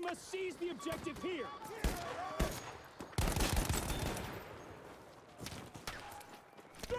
We must seize the objective here. Throw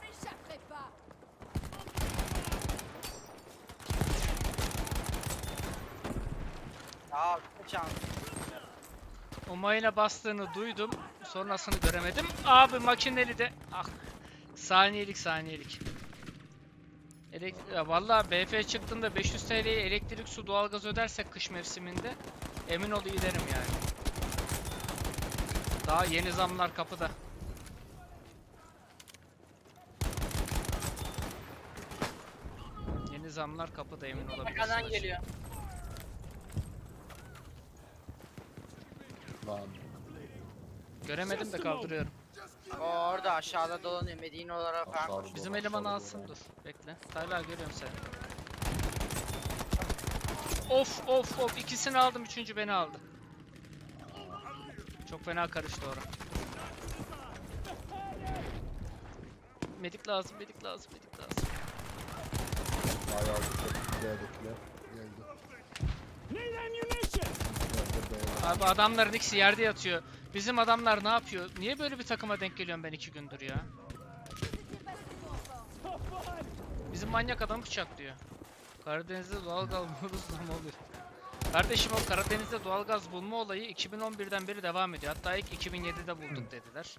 m'échapperez pas Aa şans. O mayına bastığını duydum. Sonrasını göremedim. Abi makineli de. Ah. Saniyelik saniyelik. Elek ya vallahi BF çıktığında 500 TL'ye elektrik, su, doğalgaz ödersek kış mevsiminde emin ol iyi derim yani. Daha yeni zamlar kapıda. Yeni zamlar kapıda emin olabilirsiniz. Arkadan geliyor. Lan. Göremedim de kaldırıyorum. O orada aşağıda dolanıyor. Medine olarak falan. Aşağıda koşuyor. Bizim aşağıda alsın dur. Bekle. Tayla görüyorum seni. Of of of ikisini aldım üçüncü beni aldı. Çok fena karıştı ora. Medik lazım, medik lazım, medik lazım. Bayağı bir B'dekiler geldi. Need ammunition! Nerede B var? Abi adamların ikisi yerde yatıyor. Bizim adamlar ne yapıyor? Niye böyle bir takıma denk geliyorum ben iki gündür ya? Bizim manyak adam bıçaklıyor. Karadeniz'de doğalgaz ne oluyor? Kardeşim o Karadeniz'de doğalgaz bulma olayı 2011'den beri devam ediyor. Hatta ilk 2007'de bulduk dediler.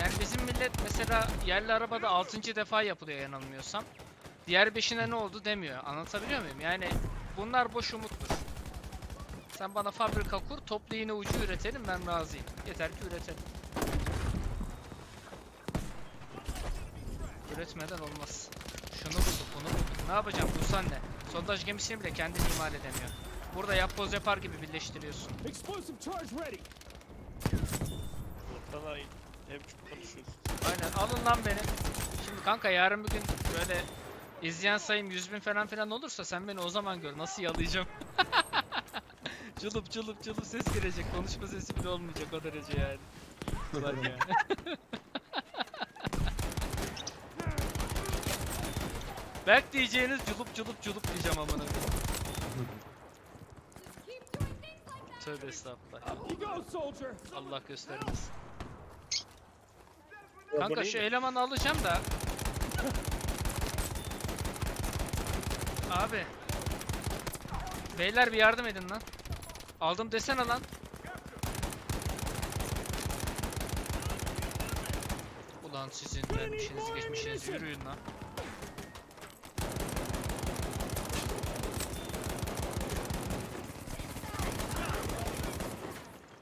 Yani bizim millet mesela yerli arabada 6. defa yapılıyor yanılmıyorsam. Diğer 5'ine ne oldu demiyor. Anlatabiliyor muyum? Yani bunlar boş umuttur. Sen bana fabrika kur, toplu iğne ucu üretelim ben razıyım. Yeter ki üretelim. Üretmeden olmaz. Şunu bulduk, bunu bulduk. Ne yapacağım Bulsan ne? Sondaj gemisini bile kendin imal edemiyor. Burada yapboz yapar gibi birleştiriyorsun. Explosive charge ready! Ne biçim konuşuyorsun? Aynen alın lan beni. Şimdi kanka yarın bir gün böyle izleyen sayım 100 bin falan filan olursa sen beni o zaman gör. Nasıl yalayacağım? cılıp cılıp cılıp ses gelecek. Konuşma sesi bile olmayacak o derece yani. Ulan ya. Berk diyeceğiniz culup culup culup diyeceğim amına. Tövbe estağfurullah. Allah göstermesin. Kanka şu elemanı alacağım da. Abi. Beyler bir yardım edin lan. Aldım desene lan. Ulan sizin vermişiniz geçmişiniz yürüyün lan.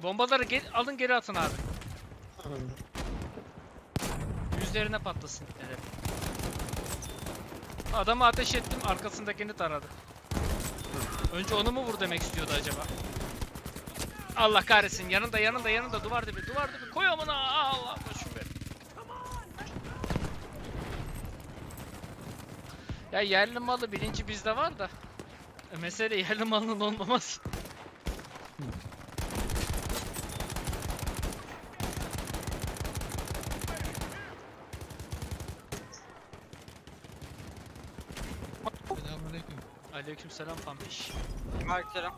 Bombaları gel alın geri atın abi. Yüzlerine patlasın herif. Adamı ateş ettim arkasındakini taradı. Önce onu mu vur demek istiyordu acaba? Allah kahretsin yanında yanında yanında duvar dibi duvar dibi koy amına Allah boşum ver. Ya yerli malı bilinci bizde var da e, mesele yerli malının olmaması. Selamünaleyküm. Aleykümselam Pambiş. Marklarım.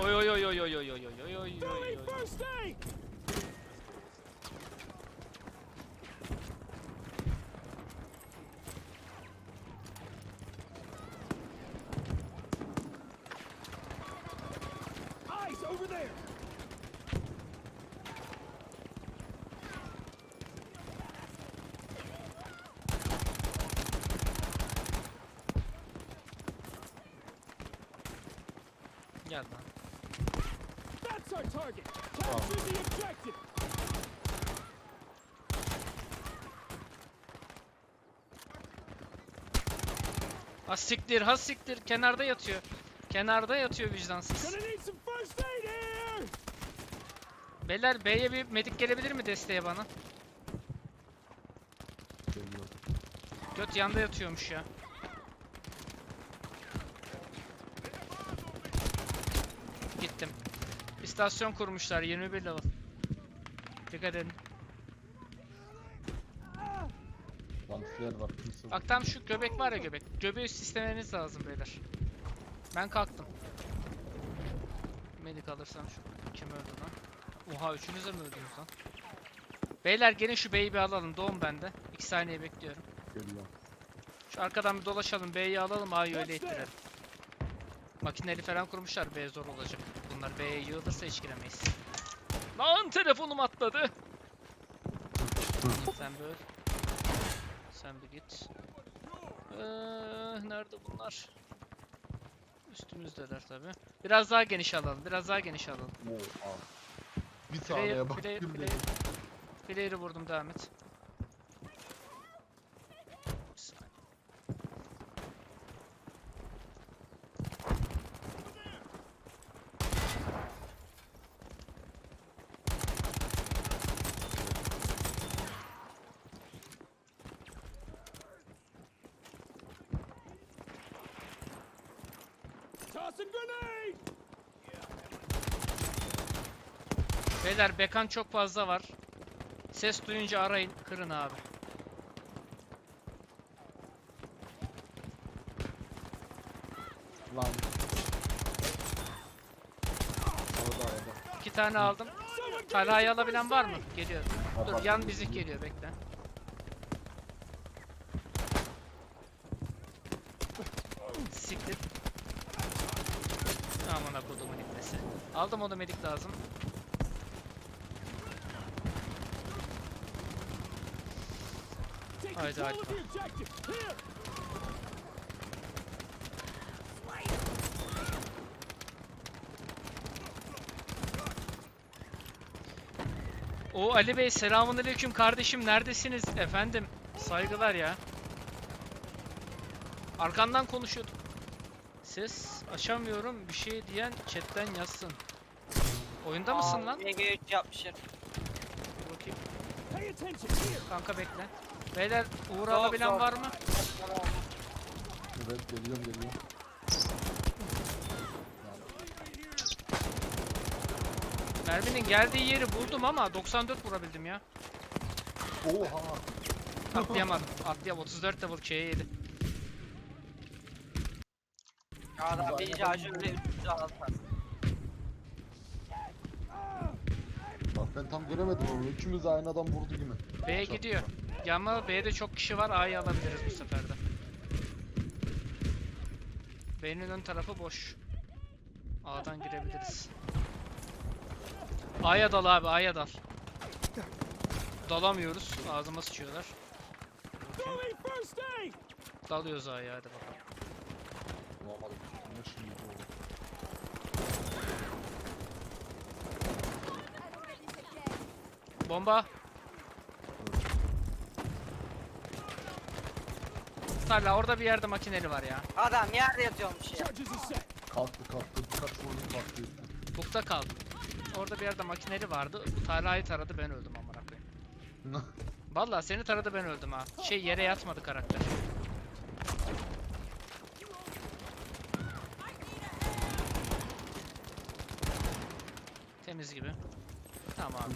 Oy oy oy oy oy oy oy oy oy oy oy oy Throwing oy. first aid! Eyes over there! Gel lan. Objective! Ha siktir ha siktir kenarda yatıyor. Kenarda yatıyor vicdansız. Beyler B'ye bir medik gelebilir mi desteğe bana? Göt yanda yatıyormuş ya. Gittim. İstasyon kurmuşlar 21 level. Dikkat edin. Lan flare var kimse. Bak tam şu göbek var ya göbek. Göbeği sistemeniz lazım beyler. Ben kalktım. Medik alırsam şu. Kim öldü lan? Oha üçünüz de mi öldünüz lan? Beyler gelin şu B'yi bir alalım. Doğum bende. 2 saniye bekliyorum. Geliyor. Şu arkadan bir dolaşalım. B'yi alalım. A'yı öyle ittirelim. Makineli falan kurmuşlar. B zor olacak. Bunlar B'ye yığılırsa hiç giremeyiz. Lan telefonum atladı. Sen böyle. Sen bir git. Ee, nerede bunlar? Üstümüzdeler tabi. Biraz daha geniş alalım. Biraz daha geniş alalım. Abi. Bir Player, saniye bak. player, player. Player'ı vurdum devam et. Beyler bekan çok fazla var. Ses duyunca arayın, kırın abi. Lan. Orada arada. İki tane aldım. Talha'yı alabilen var mı? Geliyor. Dur yan bizik geliyor bekle. Aldım onu medik lazım. Haydi, haydi. O Ali Bey selamünaleyküm kardeşim neredesiniz efendim? Saygılar ya. Arkandan konuşuyordum. Ses açamıyorum bir şey diyen chatten yazsın. Oyunda mısın lan? MG3 yapmışım. Bakayım. Kanka bekle. Beyler Uğur Zor, alabilen zor. var mı? Evet geliyorum geliyorum. Merminin geldiği yeri buldum ama 94 vurabildim ya. Oha. Atlayamadım. Atlayam 34 level K'ye yedi. Adam bir şarjörle 300 aldı. Ben tam göremedim onu. Üçümüz aynı adam vurdu gibi. B'ye gidiyor. Ama B'de çok kişi var A'yı alabiliriz bu sefer de. B'nin ön tarafı boş. A'dan girebiliriz. A'ya dal abi A'ya dal. Dalamıyoruz. Ağzıma sıçıyorlar. Dalıyoruz A'ya hadi bakalım. Olamadım. Ne şimdi bu? Bomba. Tarla orada bir yerde makineli var ya. Adam yerde yatıyormuş ya. Kalktı kalktı. Birkaç vurdu kalktı. Bukta kaldım. Orada bir yerde makineli vardı. Tarla'yı taradı ben öldüm amına koyayım. Vallahi seni taradı ben öldüm ha. Şey yere yatmadı karakter. Temiz gibi. Tamam.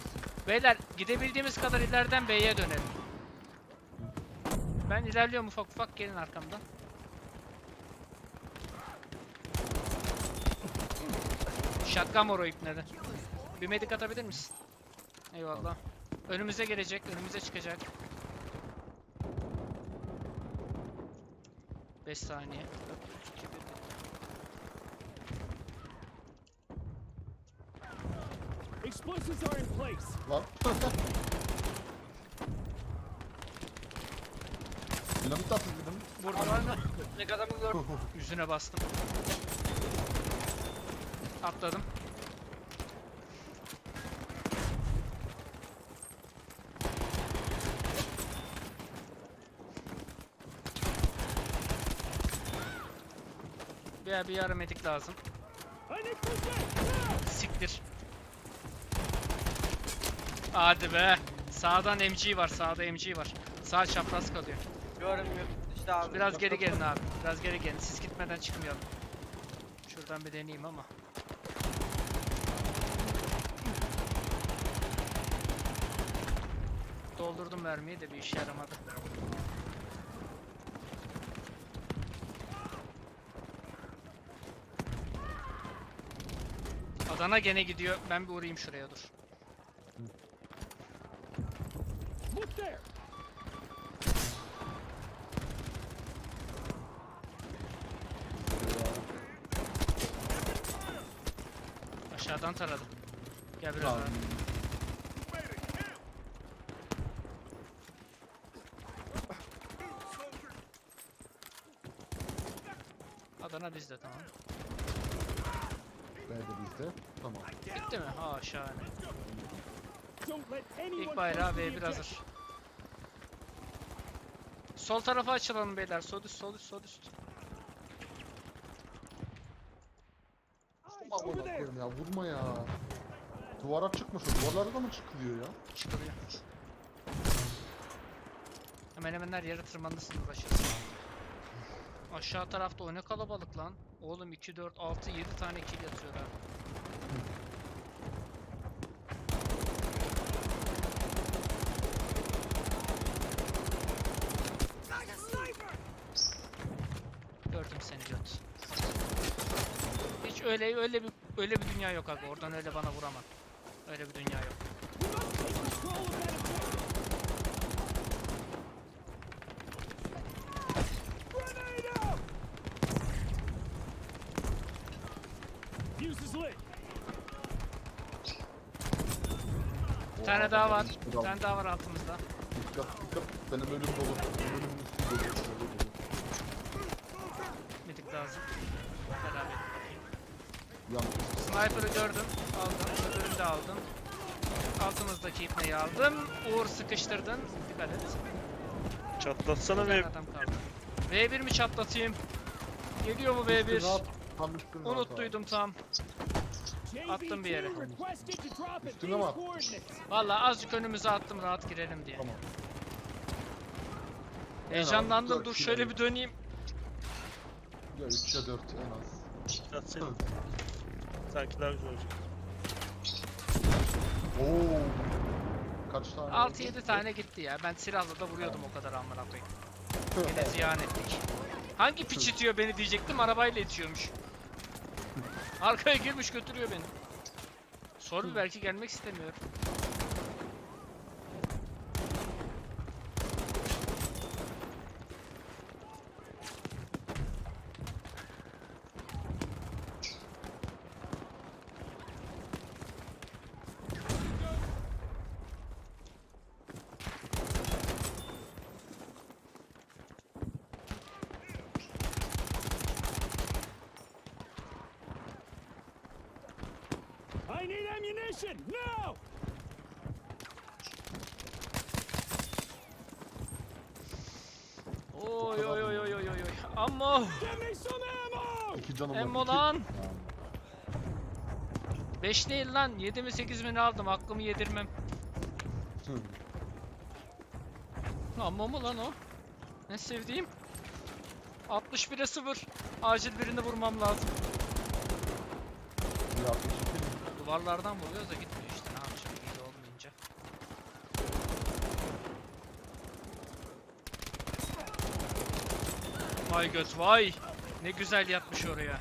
Beyler gidebildiğimiz kadar ileriden B'ye dönelim. Ben ilerliyorum ufak ufak gelin arkamdan. Şatkan moro ipnedi. Bir medik atabilir misin? Eyvallah. Önümüze gelecek, önümüze çıkacak. 5 saniye. 4, 3, 2, Explosives are in place! Lan. Dinamit atın dinamit. Vurdum. Ne kadar mı gördüm? Yüzüne bastım. Atladım. Bir, bir yarım edik lazım. Siktir. Hadi be. Sağdan MG var, sağda MG var. Sağ çapraz kalıyor. Görmüyor. İşte abi. Biraz geri gelin abi. Biraz geri gelin. Siz gitmeden çıkmayalım. Şuradan bir deneyeyim ama. mermiyi de bir işe yaramadı. Adana gene gidiyor. Ben bir uğrayayım şuraya dur. Aşağıdan taradım. Gel biraz Tamam. daha. Adana bizde tamam. B de bizde. Tamam. Bitti mi? Ha şahane. İlk bayrağı the B1 hazır. Sol tarafa açılalım beyler. Sol üst, sol üst, sol üst. Koyayım ya vurma ya. Duvara çıkmış o. Duvarlara da mı çıkılıyor ya? Çıkılıyor. Hemen hemen her yere tırmanırsın uğraşırsın. Aşağı tarafta o ne kalabalık lan. Oğlum 2, 4, 6, 7 tane kill yatıyor ha. Gördüm seni göt. Hiç öyle öyle bir öyle bir dünya yok abi. Oradan öyle bana vuramam. Öyle bir dünya yok. Bir tane daha var. Bir tane daha var altımızda. Dikkat dikkat. Benim önüm dolu. Üstü dolu. dolu, dolu. Medik lazım. Beraber bakayım. Sniper'ı gördüm. Aldım. Öbürünü de aldım. Altımızdaki ipneyi aldım. Uğur sıkıştırdın. Dikkat et. Çatlatsana Bir ve tane adam kaldı. V1 mi çatlatayım? Geliyor bu Üstüne V1. at. Tam üstüne at abi. Unuttuydum tam. Attım bir yere. JV2 requested to drop at Üstüne mi attın? Valla azıcık önümüze attım rahat girelim diye. Tamam. Heyecanlandım. Dur şöyle bir döneyim. Ya 3 ya 4 en az. atsana. Sanki daha güzel olacak. Oo. Kaç tane? 6-7 tane gitti ya. Ben silahla da vuruyordum o kadar amına koyayım. Yine ziyan ettik. Hangi piç itiyor beni diyecektim arabayla itiyormuş. Arkaya girmiş götürüyor beni. Sor bir belki gelmek istemiyor. Ammunition now! Oy oy oy oy oy oy Give me some ammo! İki canım var. Emmo iki. lan. 5 değil lan 7 mi 8 mi ne aldım hakkımı yedirmem. Hı. Amma mı lan o? Ne sevdiğim? 61'e 0. Acil birini vurmam lazım. Bir iki? Duvarlardan vuruyoruz da gitmiyor işte ne yapacağım iyi olmayınca. Vay göt vay. Ne güzel yatmış oraya.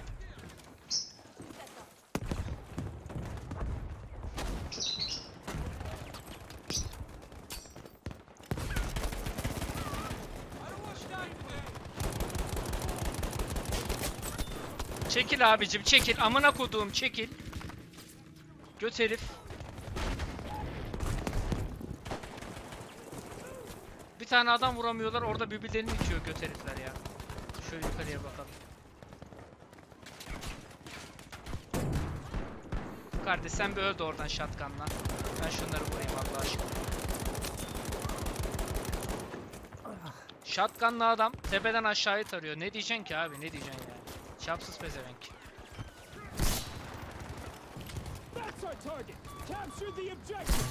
Çekil abicim çekil amına koduğum çekil. Göt herif. Bir tane adam vuramıyorlar orada birbirlerini itiyor göt herifler ya. Şöyle yukarıya bakalım. Kardeş sen bir öl de oradan shotgunla. Ben şunları vurayım Allah aşkına. Shotgunla adam tepeden aşağıyı tarıyor. Ne diyeceksin ki abi ne diyeceksin yani. Şapsız pezevenk. Target! Capture the objective!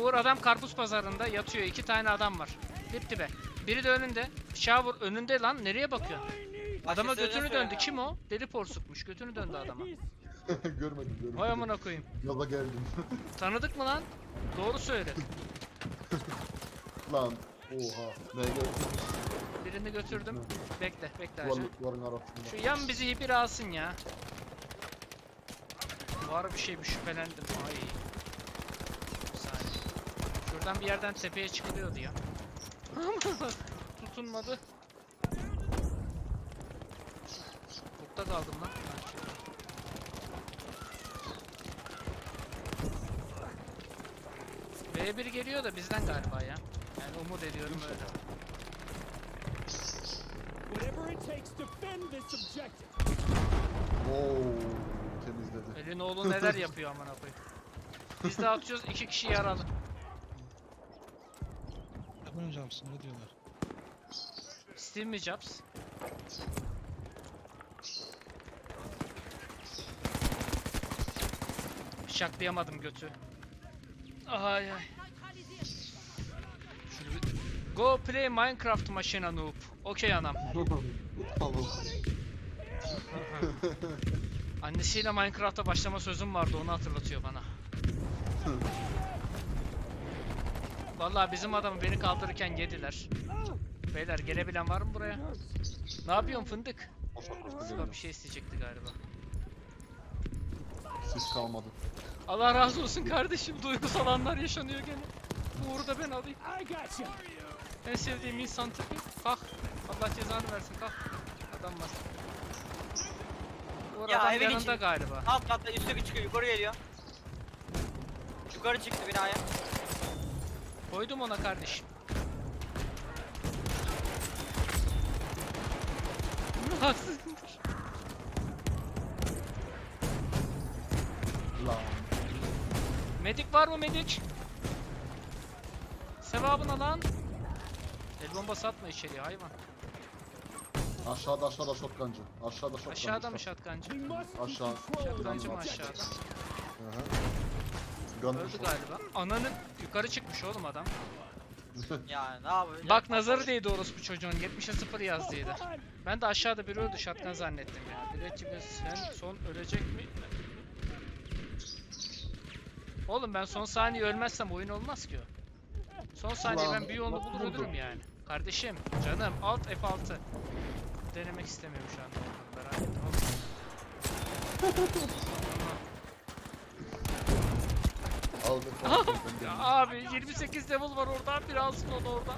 Uğur adam karpuz pazarında yatıyor. iki tane adam var. Dip dibe. Biri de önünde. Shower önünde lan. Nereye bakıyorsun? Adama Başkası götünü döndü. Kim o? Deli porsukmuş. Götünü döndü adama. Görmedim görmedim. Vay amına koyayım. Yola geldim. Tanıdık mı lan? Doğru söyle. Lan. Oha. Ne gördün? Birini götürdüm. Bekle, bekle arasında. Şu yan bizi bir alsın ya. Var bir şey bir şüphelendim. Ay. Bir saniye. Şuradan bir yerden tepeye çıkılıyordu ya. Tutunmadı. Bukta kaldım lan. Ha, şurada. B1 geliyor da bizden galiba ya. Yani umut ediyorum öyle. Whatever it takes, defend this objective. Oo, temizledi. Elin oğlu neler yapıyor amına koyayım. Biz de atıyoruz iki kişi yaralı. Hemen Johnson ne diyorlar? Steve mi Jobs? Şaklayamadım götü. Ay ay. Bir- Go play Minecraft maşina noob. Okey anam. Tamam. Annesiyle Minecraft'a başlama sözüm vardı onu hatırlatıyor bana. Vallahi bizim adamı beni kaldırırken yediler. Beyler gelebilen var mı buraya? Ne yapıyorsun fındık? Sıla bir şey isteyecekti galiba. Siz kalmadı. Allah razı olsun kardeşim. Duygusal anlar yaşanıyor gene. Bu uğurda ben alayım. En sevdiğim insan tipi. Kalk. Allah cezanı versin kalk. Adam var. Uğur Ya, adam evin yanında içi. galiba. Alt katta üstte çıkıyor yukarı geliyor. Yukarı çıktı binaya. Koydum ona kardeşim. Haksızdır. Lan. Medik var mı medik? Sevabına lan. El bombası atma içeriye hayvan. Aşağıda aşağıda şotkancı. Aşağıda şotkancı. Aşağıda mı şatkancı? Aşağı. Şatkancı mı aşağıda? Hı hı. Gun Öldü galiba. Ananın yukarı çıkmış oğlum adam. Ya ne yapıyor? Bak nazarı değdi orospu çocuğun 70'e 0 yazdıydı. Ben de aşağıda biri öldü şatkan zannettim ya. Biletçi sen son ölecek mi? Oğlum ben son saniye ölmezsem oyun olmaz ki o. Son saniye ben bir yolunu bulur ölürüm yani. Kardeşim, canım, alt F6. Denemek istemiyorum şu anda. Merak etme oğlum. Al be. Ya abi 28 level var oradan bir alsın onu oradan.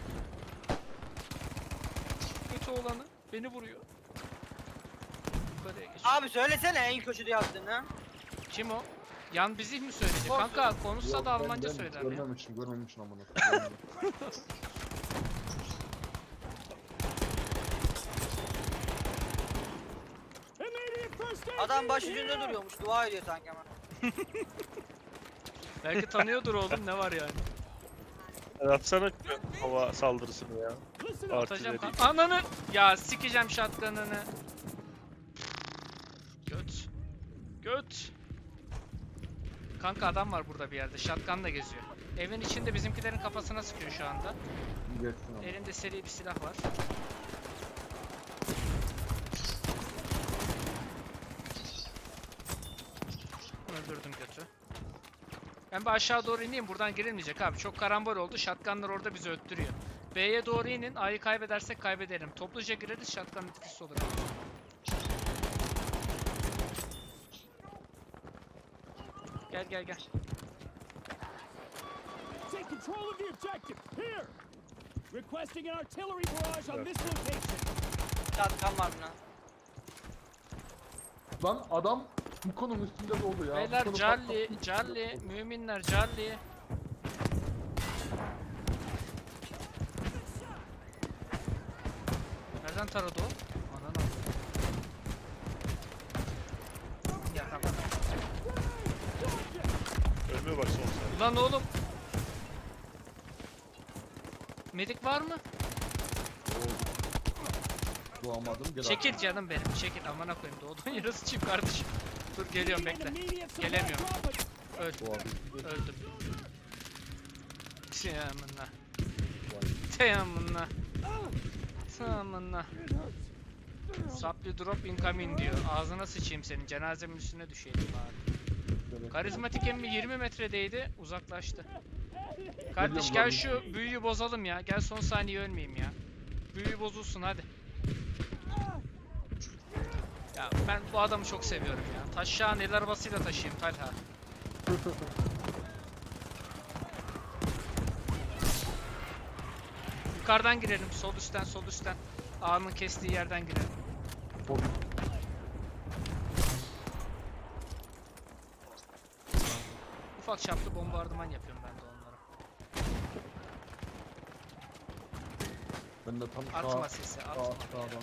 Kötü olanı beni vuruyor. Yukarıya geç. Abi söylesene en köşede yazdığını. Kim o? Yan bizi mi söyleyecek? Kanka konuşsa da Almanca söyler ya. Görmemişim görmemişim amına. koyayım. Adam başucunda duruyormuş dua ediyor sanki ama. Belki tanıyordur oğlum ne var yani. Atsana hava saldırısını ya. Atacağım Artileri. kan- Ananı! Ya sikeceğim şatkanını. Göt. Göt. Kanka adam var burada bir yerde. Şatkanla geziyor. Evin içinde bizimkilerin kafasına sıkıyor şu anda. Elinde seri bir silah var. Öldürdüm götü. Ben bir aşağı doğru ineyim. Buradan girilmeyecek abi. Çok karambol oldu. Shotgunlar orada bizi öttürüyor. B'ye doğru inin. A'yı kaybedersek kaybedelim. Topluca gireriz. Shotgun etkisi olur. Gel gel gel. Take control of the objective. Here. Requesting an artillery barrage on this location. Çatkan var buna. Lan adam bu konum üstünde doldu ya. Beyler konu Calli, müminler Calli. Nereden taradı o? Ananı Ya tamam. Ölmüyor bak son saniye. Lan oğlum. Medik var mı? Doğamadım. Gel Çekil canım benim, çekil amına koyayım. Doğduğun yere sıçayım kardeşim. Dur geliyorum bekle. Gelemiyorum. öldüm. Teyamına. It hurts. Sağ Supply drop incoming diyor. Ağzına sıçayım senin. Cenazemin üstüne düşeydim bari. Karizmatik emmi 20 metredeydi. Uzaklaştı. Kardeş gel şu büyüyü bozalım ya. Gel son saniye ölmeyeyim ya. Büyü bozulsun hadi. Ya ben bu adamı çok seviyorum ya. Taşağın el arabasıyla taşıyayım Talha. Yukarıdan girelim. Sol üstten sol üstten. Ağanın kestiği yerden girelim. Bobby. Ufak çaplı bombardıman yapıyorum ben de onlara. Ben de tam sağ, Atma sesi, sağ, atma. sağdan. Sağdan.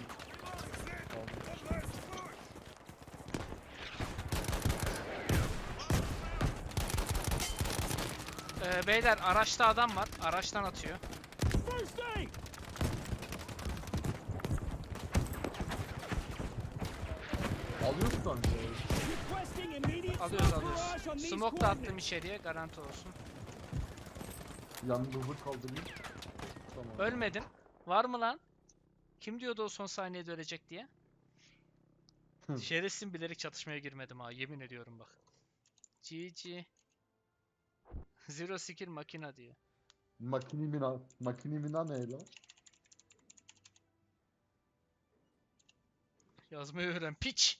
Ee, beyler araçta adam var. Araçtan atıyor. Alıyoruz immediate Alıyoruz alıyoruz. Smoke da attım içeriye garanti olsun. Yalnızı kaldırayım. Tamam. Ölmedim. Var mı lan? Kim diyordu o son saniyede ölecek diye? Şerefsin bilerek çatışmaya girmedim ha yemin ediyorum bak. GG. Zero skill makina diyor. Makini mina, makini mina ne lan? Yazmayı öğren piç.